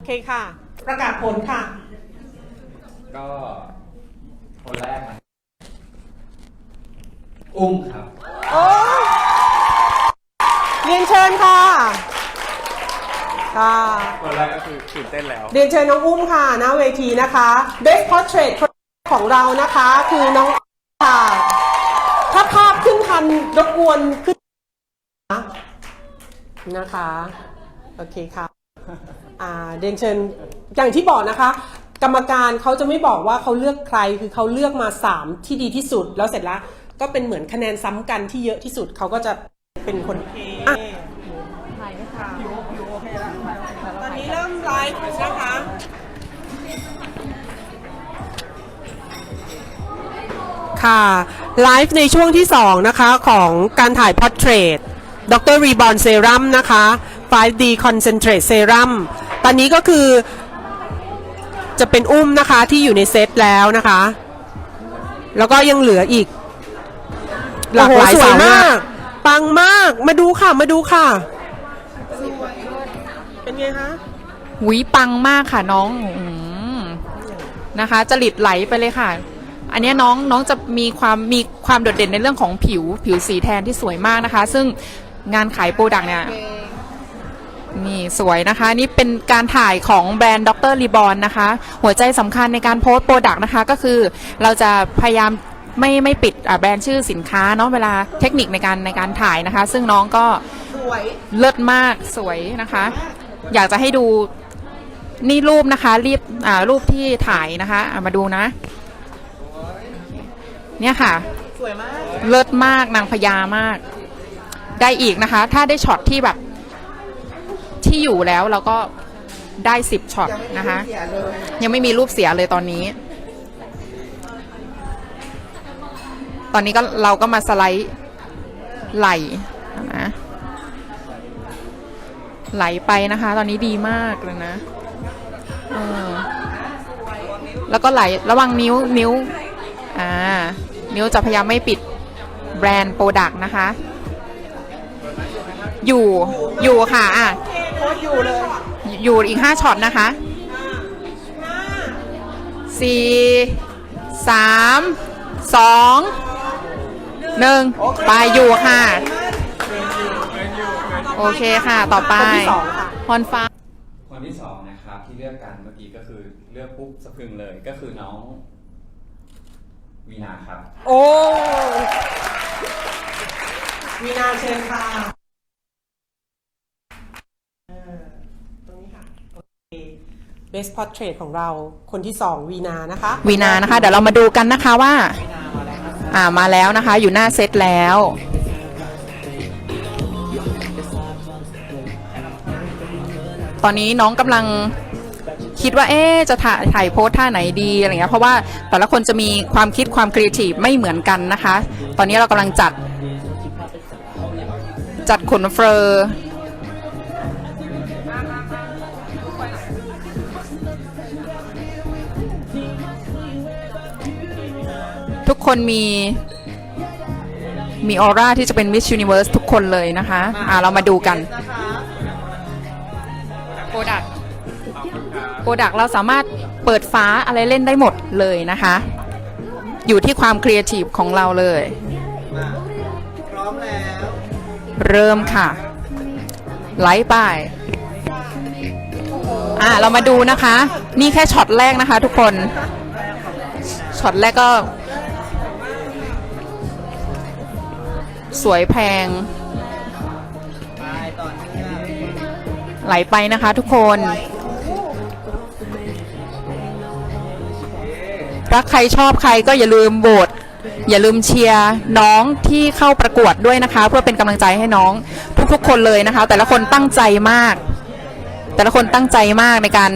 โอเคค่ะ ประกาศผลค่ะ ก็คนแรกนะอุ้มครับ โอ้เรียนเชิญค่ะ ค่ะ คนแรกก็คือตื่นเต้นแล้ว เรียนเชิญน้องอุ้มค่ะหน้าเวทีนะคะ Best Portrait ของเรานะคะคือน้องค่ะ ถ้าภาพขึ้นทันรบกวนขึ้น นะคะ โอเคค่ะ อ่าเรียนเชิญอย่างที่บอกนะคะ กรรมการเขาจะไม่บอกว่าเขาเลือกใครคือเขาเลือกมา 3 ที่ดีที่สุดแล้วเสร็จแล้วก็เป็นเหมือนคะแนนซ้ำกันที่เยอะที่สุดเขาก็จะเป็นคนอะตอนนี้เริ่มไลฟ์นะคะ ค่ะไลฟ์ในช่วงที่ 2 นะคะ ของการถ่ายพอร์เทรตดรรีบอนเซรั่มนะคะ 5D Concentrate Serum อนนี้ก็คือจะเป็นอุ้มนะคะที่อยู่ในเซตแล้วนะคะ แล้วก็ยังเหลืออีก หลากหลายโอ้โหสสาวยวมากมาก ปังมากมาดูค่ะมาดูค่ะ เป็นไงคะหวีปังมากค่ะน้องอืมนะคะจริตไหลไปเลยค่ะ อันเนี้ยน้องน้องจะมีความมีความโดดเด่นในเรื่องของผิวผิวสีแทนที่สวยมากนะคะ ซึ่งงานขายโปรดักต์เนี่ย นี่สวยนะคะ นี่เป็นการถ่ายของแบรนด์ดรรีบอนนะคะ หัวใจสำคัญในการโพสต์โปรดักต์นะคะ ก็คือเราจะพยายามไม่ไม่ปิดอะแบรนด์ชื่อสินค้าเนาะเวลาเทคนิคในการในการถ่ายนะคะ ซึ่งน้องก็สวยเลิศมากสวยนะคะ อยากจะให้ดูนี่รูปนะคะรีบอ่ารูปที่ถ่ายนะคะอะมาดูนะ เนี่ยค่ะสวยมากเลิศมากนางพญามาก ได้อีกนะคะ ถ้าได้ช็อตที่แบบ ที่อยู่แล้วเราก็ได้สิบช็อตนะคะ ยังไม่มีรูปเสียเลยตอนนี้ ตอนนี้ก็เราก็มาสไลด์ไหลนะไหลไปนะคะ ตอนนี้ดีมากเลยนะแล้วก็ไหลระวังนิ้วนิ้วอ่านิ้วจะพยายามไม่ปิดแบรนด์โปรดักต์นะคะ อยู่อยู่ค่ะอะ โคตรอยู่เลยอยู่อีกห้าช็อตนะคะสี่สามสองหนึ่งไปอยู่ค่ะ โอเคค่ะ ต่อไปคนที่สองค่ะ พรฟ้า คนที่สองนะครับที่เลือกกันเมื่อกี้ก็คือเลือกปุ๊บสะพรึงเลยก็คือน้องวีนาครับ โอ้วีนาเชิญค่ะเออตรงนี้ค่ะ โอเค Best Portrait ของเราคนที่สองวีนานะคะวีนานะคะ เดี๋ยวเรามาดูกันนะคะว่า อ่ามาแล้วนะคะ อยู่หน้าเซตแล้ว ตอนนี้น้องกำลังคิดว่าเอ๊จะถ่ายถ่ายโพสท่าไหนดีอะไรเงี้ยเพราะว่าแต่ละคนจะมีความคิดความครีเอทีฟไม่เหมือนกันนะคะ ตอนนี้เรากำลังจัด จัดขนเฟอร์ ทุกคนมีมีออร่าที่จะเป็น Miss Universe ทุกคนเลยนะคะ อ่าเรามาดูกันโปรดักโปรดักเราสามารถเปิดฟ้าอะไรเล่นได้หมดเลยนะคะ อยู่ที่ความครีเอทีฟของเราเลย พร้อมแล้ว เริ่มค่ะ ไลฟ์ไป อ่าเรามาดูนะคะ นี่แค่ช็อตแรกนะคะ ทุกคน ช็อตแรกก็ สวยแพง ไหลไปนะคะทุกคน รักใครชอบใครก็อย่าลืมโหวตอย่าลืมเชียร์น้องที่เข้าประกวดด้วยนะคะ เพื่อเป็นกำลังใจให้น้องทุกๆคนเลยนะคะ แต่ละคนตั้งใจมาก แต่ละคนตั้งใจมากในการ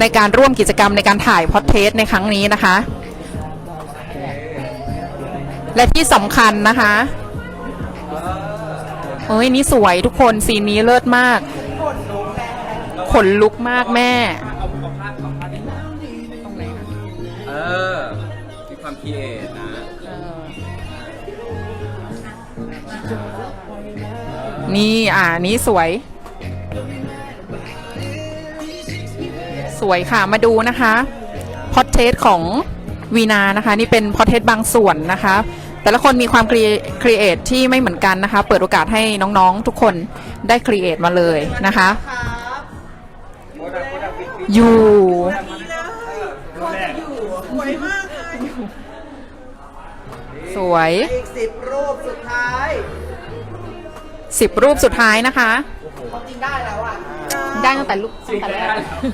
ในการร่วมกิจกรรมในการถ่ายพอดเทสในครั้งนี้นะคะ และที่สำคัญนะคะเอ้ยนี่สวยทุกคนซีนนี้เลิศมาก ขนลุกมากแม่ เออ มีความคิดเอทนะนี่อ่านี้สวย สวยค่ะมาดูนะคะพอ r t เทสของวีนานะคะนี่เป็นพอ r t เทสบางส่วนนะคะ แต่ละคนมีความครีเอทที่ไม่เหมือนกันนะคะ เปิดโอกาสให้น้องๆทุกคนได้ครีเอทมาเลยนะคะอยู่สวยอีกสิบรูปสุดท้ายสิบรูปสุดท้ายนะคะควาจริงได้แล้วอะ ได้ตั้งแต่รูปตั้งแต่แรก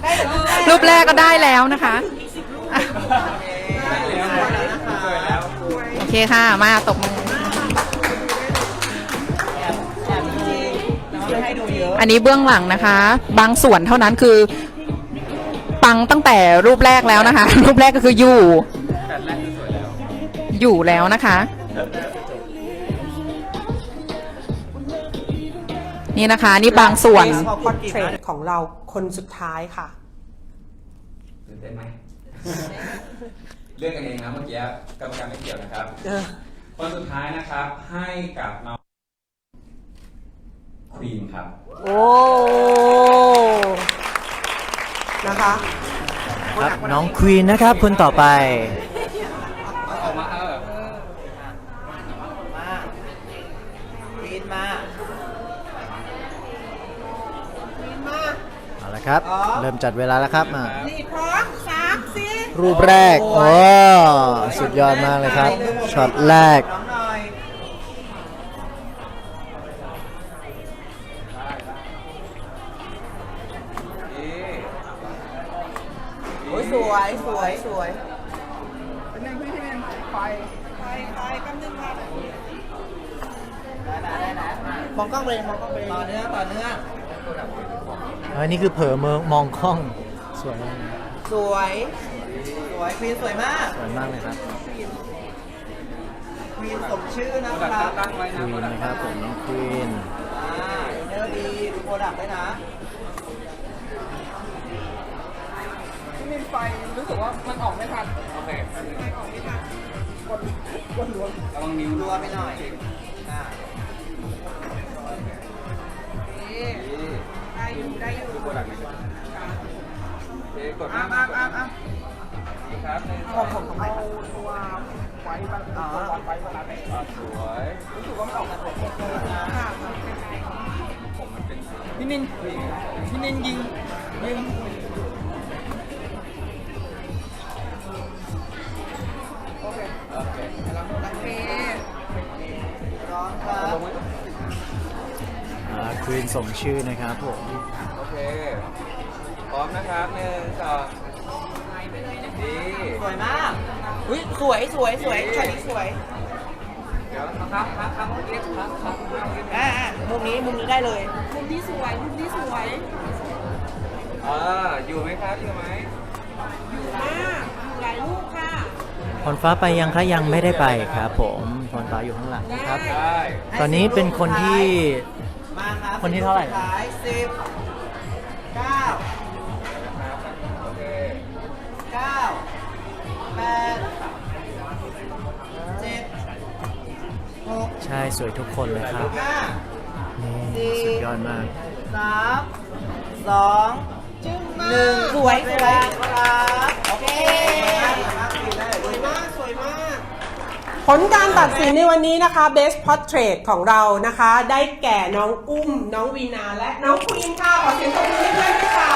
ได้แต่รูปแรกรูปแรกก็ได้แล้วนะคะโอเคค่ะ มาตบมือให้ดูเยอะอันนี้เบื้องหลังนะคะ บางส่วนเท่านั้นคือ ปังตั้งแต่รูปแรกแล้วนะคะ รูปแรกก็คืออยู่ อยู่แล้วนะคะ นี่นะคะ นี่บางส่วน พอพอดเทรดของเราคนสุดท้ายค่ะ ตื่นเต้นไหมเลือกกันเองนะเมื่อกี้กรรมการไม่เกี่ยวนะครับ เออ คนสุดท้ายนะครับ ให้กับน้องควีนครับ โอ้ นะคะ ครับน้องควีนนะครับคนต่อไป ออกมาเออ มาปีนมาปีนมา เอาละ ครับอ๋อเริ่มจัดเวลาแล้วครับมาสี่พร้อมสามสี่รูปแรกโอ้สุดยอดมากเลยครับช็อตแรกน้องหน่อยโอ้ยสวยสวยสวยเป็นหนึ่งพี่ที่เป็นไฟไฟไฟกำนึงค่ะได้ได้ได้มองกล้องเลยมองกล้องเลยต่อเนื่องต่อเนื่อง อันนี้คือเผลอเมืองมองกล้องสวยมากสวย สวยควีนสวยมากสวยมากเลยครับควีนสมชื่อนะโปรคดักรับต์ตั้งไว้คนะวีนนะครับผมน้องควีนอ่าเนื้อดีดูโปรดักต์ด้วยนะที่มีไฟรู้สึกว่ามันออกไม่ทันโอเคระวังนิ้วรัวไปหน่อยอ่า ได้อยู่ได้อยู่โปรดักต์ไหมโอเคกดมาอ้ามอ้ามอ้ามครับหนึ่งผมผมผมเอาตัวไว้บ้างอ๋ออ่าสวยรู้สึกว่ามันออกมาผมนะผมมันเป็นสีพี่นินพี่นินยิงยิงโอเคโอเคเร้องครับ อ่าควีนสมชื่อนะครับผม โอเค พร้อมนะครับหนึ่งสองดี สวยมากอุ้ยสวยสวยสวยช็อตนี้สวยเดี๋ยวครับครับครับเรียกครับครับอ่าอ่ามุมนี้มุมนี้ได้เลยเอออยู่ไหมครับอยู่ไหมพรฟ้าไปยังคะยังไม่ได้ไปครับผมพรฟ้าอยู่ข้างหลังครับ ได้ ตอนนี้เป็นคนที่ มาครับคนที่เท่าไหร่ สุดท้ายสิบเก้าโอเคเก้าแปดเจ็ดหกใช่สวยทุกคนเลยครับห้านี่สุดยอดมาก สามสองหนึ่งสวยสวยครับ โอเคสวยมากสวยมาก ผลการตัดสินในวันนี้นะคะ Best Portrait ของเรานะคะ ได้แก่น้องอุ้ม น้องวีนาและน้องควีนค่ะ ขอเสียงปรบมือให้เพื่อนด้วยค่ะ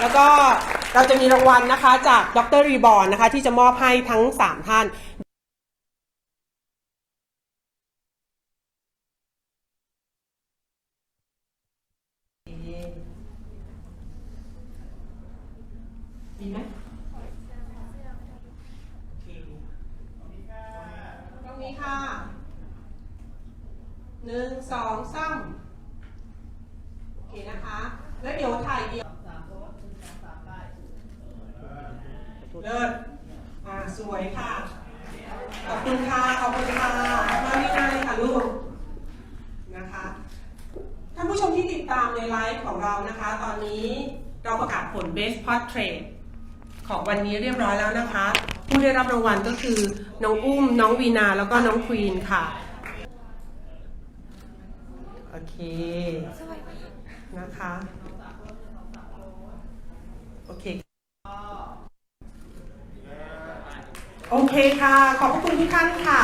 แล้วก็เราจะมีรางวัลนะคะจากดรรีบอนนะคะ ที่จะมอบให้ทั้ง 3 ท่าน ดีไหมตรงนี้ค่ะ หนึ่งสองสามโอเคนะคะ แล้วเดี๋ยวถ่ายเดียวเลิศอ่าสวยค่ะ ขอบคุณค่ะ ขอบคุณค่ะมานี่มาเลยค่ะลูกนะคะท่านผู้ชมที่ติดตามในไลฟ์ของเรานะคะ ตอนนี้เราประกาศผล Best Portrait ของวันนี้เรียบร้อยแล้วนะคะ ผู้ได้รับรางวัลก็คือ น้องอุ้ม น้องวีนา แล้วก็น้องควีนค่ะ โอเค นะคะ โอเค โอเคค่ะ ขอบคุณทุกท่านค่ะ